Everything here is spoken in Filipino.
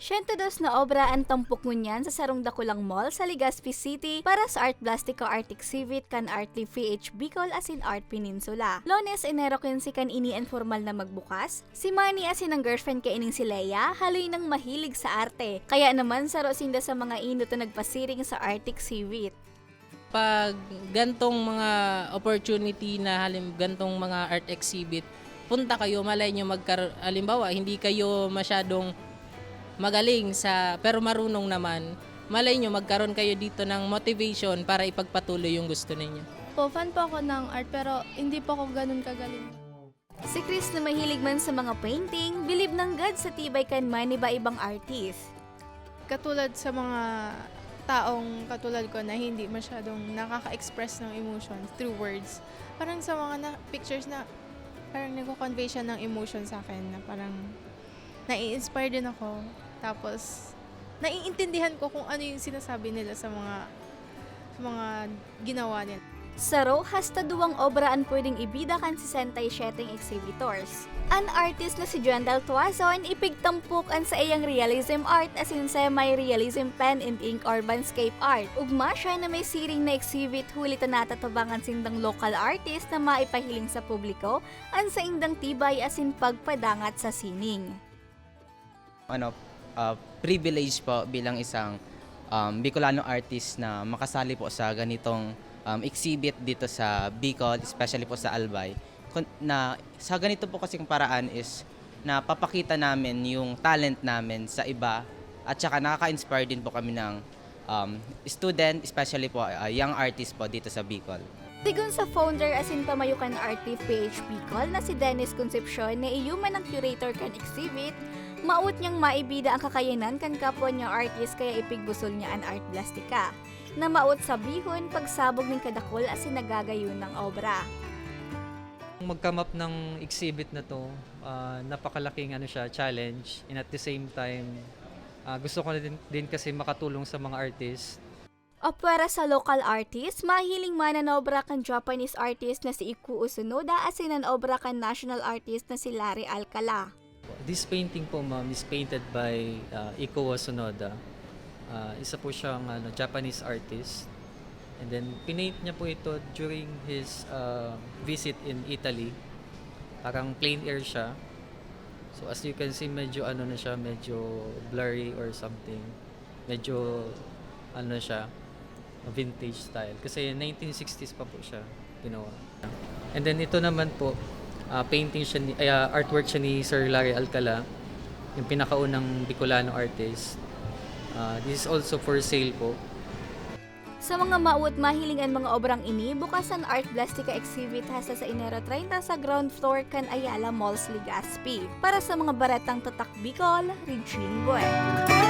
102 na obra ang tampok ngunyan sa Sarong Dakulang Mall sa Legazpi City para sa Art Plastica Art Exhibit kan Artly PH Bicol as in Art Peninsula. Lones Enero 15 kan ini and formal na magbukas. Si Manny as in ang girlfriend ka ining si Leia, haloy nang mahilig sa arte. Kaya naman saro sinda sa mga ino to nagpasiring sa art exhibit. pag gantong mga opportunity na halim gantong mga art exhibit, punta kayo, malay nyo magkar halimbawa, hindi kayo masyadong magaling sa pero marunong naman. Malay nyo magkaroon kayo dito ng motivation para ipagpatuloy yung gusto ninyo. Po, fan po ako ng art pero hindi po ako ganun kagaling. Si Chris na mahilig man sa mga painting, bilib ng God sa tibay kan man iba ibang artist. Katulad sa mga taong katulad ko na hindi masyadong nakaka-express ng emotion through words. Parang sa mga na- pictures na parang nagko-convey siya ng emotion sa akin na parang nai-inspire din ako. Tapos, naiintindihan ko kung ano yung sinasabi nila sa mga sa mga ginawa nila. Saro, hasta duwang obra ang pwedeng ibida kan 67 exhibitors. An artist na si Jandal Tuazon ipigtampok ang sa iyang realism art as in semi-realism pen and ink urbanscape art. Ugma siya na may siring na exhibit huli ta natatabangan sindang local artist na maipahiling sa publiko ang sa indang tibay as in pagpadangat sa sining. ano, uh, privilege po bilang isang um, Bicolano artist na makasali po sa ganitong um, exhibit dito sa Bicol, especially po sa Albay. Na sa ganito po kasing paraan is na papakita namin yung talent namin sa iba at saka nakaka-inspire din po kami ng um, student, especially po uh, young artist po dito sa Bicol. Tigun sa founder as in pamayukan artist PH Bicol na si Dennis Concepcion na iyuman ang curator kan exhibit, maut niyang maibida ang kakayanan kan kapwa niya artist kaya ipigbusol niya ang art plastika na maut sabihon pagsabog ng kadakol as nagagayon ng obra. Mag-come up ng exhibit na to, ah, napakalaking ano siya, challenge. And at the same time, ah, gusto ko din, din kasi makatulong sa mga artist O sa local artist, mahiling man ang obra kan Japanese artist na si Iku Usunoda as in ang obra kan national artist na si Larry Alcala. This painting po ma'am is painted by uh, Iko Wasunoda. Uh, isa po siyang ano, Japanese artist. And then pinaint niya po ito during his uh, visit in Italy. Parang plain air siya. So as you can see, medyo ano na siya, medyo blurry or something. Medyo ano siya, vintage style. Kasi 1960s pa po siya ginawa. And then ito naman po, ah, painting siya, ni, ah, artwork siya ni Sir Larry Alcala, yung pinakaunang Bicolano artist. Ah, this is also for sale po. Sa mga maut mahiling ang mga obrang ini, bukas ang Art Plastica exhibit hasa sa Inero 30 sa ground floor kan Ayala Malls Legazpi. Para sa mga baratang tatak Bicol, Regine Buet.